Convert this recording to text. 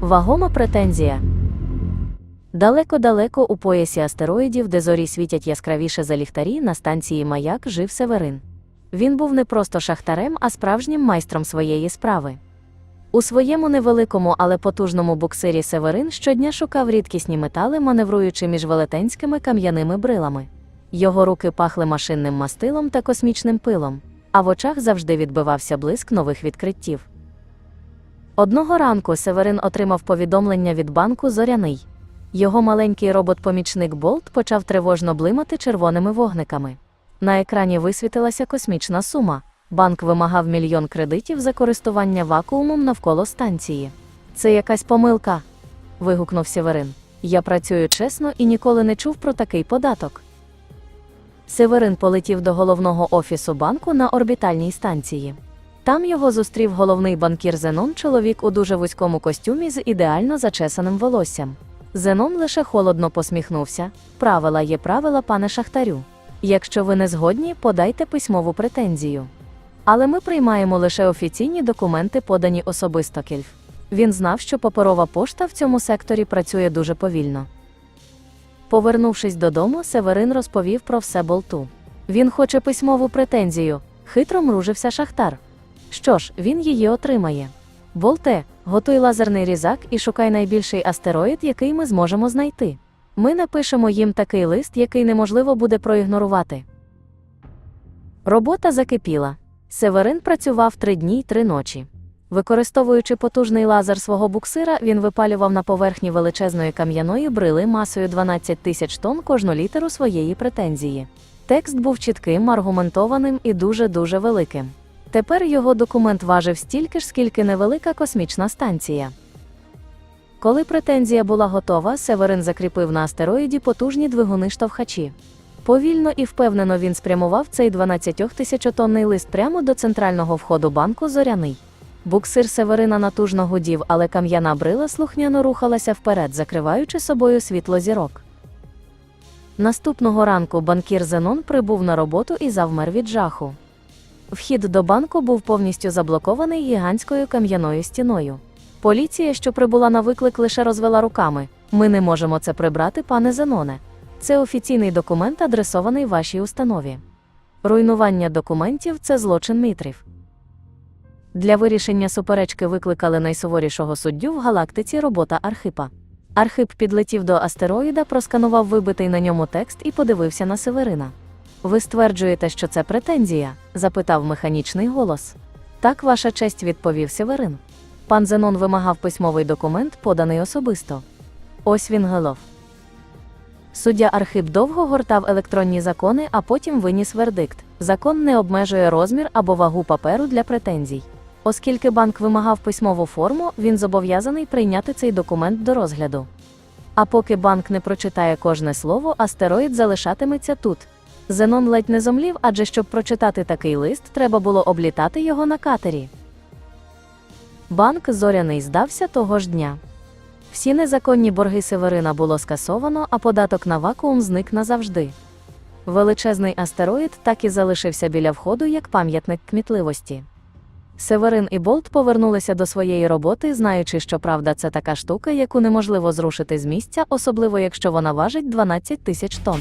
Вагома претензія. Далеко-далеко у поясі астероїдів, де зорі світять яскравіше за ліхтарі, на станції Маяк жив Северин. Він був не просто шахтарем, а справжнім майстром своєї справи. У своєму невеликому, але потужному буксирі Северин щодня шукав рідкісні метали, маневруючи між велетенськими кам'яними брилами. Його руки пахли машинним мастилом та космічним пилом, а в очах завжди відбивався блиск нових відкриттів. Одного ранку Северин отримав повідомлення від банку Зоряний. Його маленький робот-помічник Болт почав тривожно блимати червоними вогниками. На екрані висвітилася космічна сума. Банк вимагав мільйон кредитів за користування вакуумом навколо станції. Це якась помилка. вигукнув Северин. Я працюю чесно і ніколи не чув про такий податок. Северин полетів до головного офісу банку на орбітальній станції. Там його зустрів головний банкір Зенон, чоловік у дуже вузькому костюмі з ідеально зачесаним волоссям. Зенон лише холодно посміхнувся. Правила є правила, пане Шахтарю. Якщо ви не згодні, подайте письмову претензію. Але ми приймаємо лише офіційні документи, подані особисто Кельф. Він знав, що паперова пошта в цьому секторі працює дуже повільно. Повернувшись додому, Северин розповів про все болту. Він хоче письмову претензію, хитро мружився Шахтар. Що ж, він її отримає. Болте, готуй лазерний різак і шукай найбільший астероїд, який ми зможемо знайти. Ми напишемо їм такий лист, який неможливо буде проігнорувати. Робота закипіла. Северин працював три дні й три ночі. Використовуючи потужний лазер свого буксира, він випалював на поверхні величезної кам'яної брили масою 12 тисяч тонн кожну літеру своєї претензії. Текст був чітким, аргументованим і дуже-дуже великим. Тепер його документ важив стільки ж, скільки невелика космічна станція. Коли претензія була готова, Северин закріпив на астероїді потужні двигуни штовхачі. Повільно і впевнено він спрямував цей 12-тисячотонний лист прямо до центрального входу банку Зоряний. Буксир Северина натужно гудів, але кам'яна брила слухняно рухалася вперед, закриваючи собою світло зірок. Наступного ранку банкір Зенон прибув на роботу і завмер від жаху. Вхід до банку був повністю заблокований гігантською кам'яною стіною. Поліція, що прибула на виклик, лише розвела руками. Ми не можемо це прибрати, пане Зеноне. Це офіційний документ, адресований вашій установі. Руйнування документів це злочин мітрів. Для вирішення суперечки викликали найсуворішого суддю в галактиці робота Архипа. Архип підлетів до астероїда, просканував вибитий на ньому текст і подивився на Северина. Ви стверджуєте, що це претензія? запитав механічний голос. Так, ваша честь, відповів Северин. Пан Зенон вимагав письмовий документ, поданий особисто. Ось він голов. Суддя Архип довго гортав електронні закони, а потім виніс вердикт. Закон не обмежує розмір або вагу паперу для претензій. Оскільки банк вимагав письмову форму, він зобов'язаний прийняти цей документ до розгляду. А поки банк не прочитає кожне слово, астероїд залишатиметься тут. Зенон ледь не зомлів, адже щоб прочитати такий лист, треба було облітати його на катері. Банк зоряний здався того ж дня. Всі незаконні борги Северина було скасовано, а податок на вакуум зник назавжди. Величезний астероїд так і залишився біля входу як пам'ятник кмітливості. Северин і Болт повернулися до своєї роботи, знаючи, що правда це така штука, яку неможливо зрушити з місця, особливо якщо вона важить 12 тисяч тонн.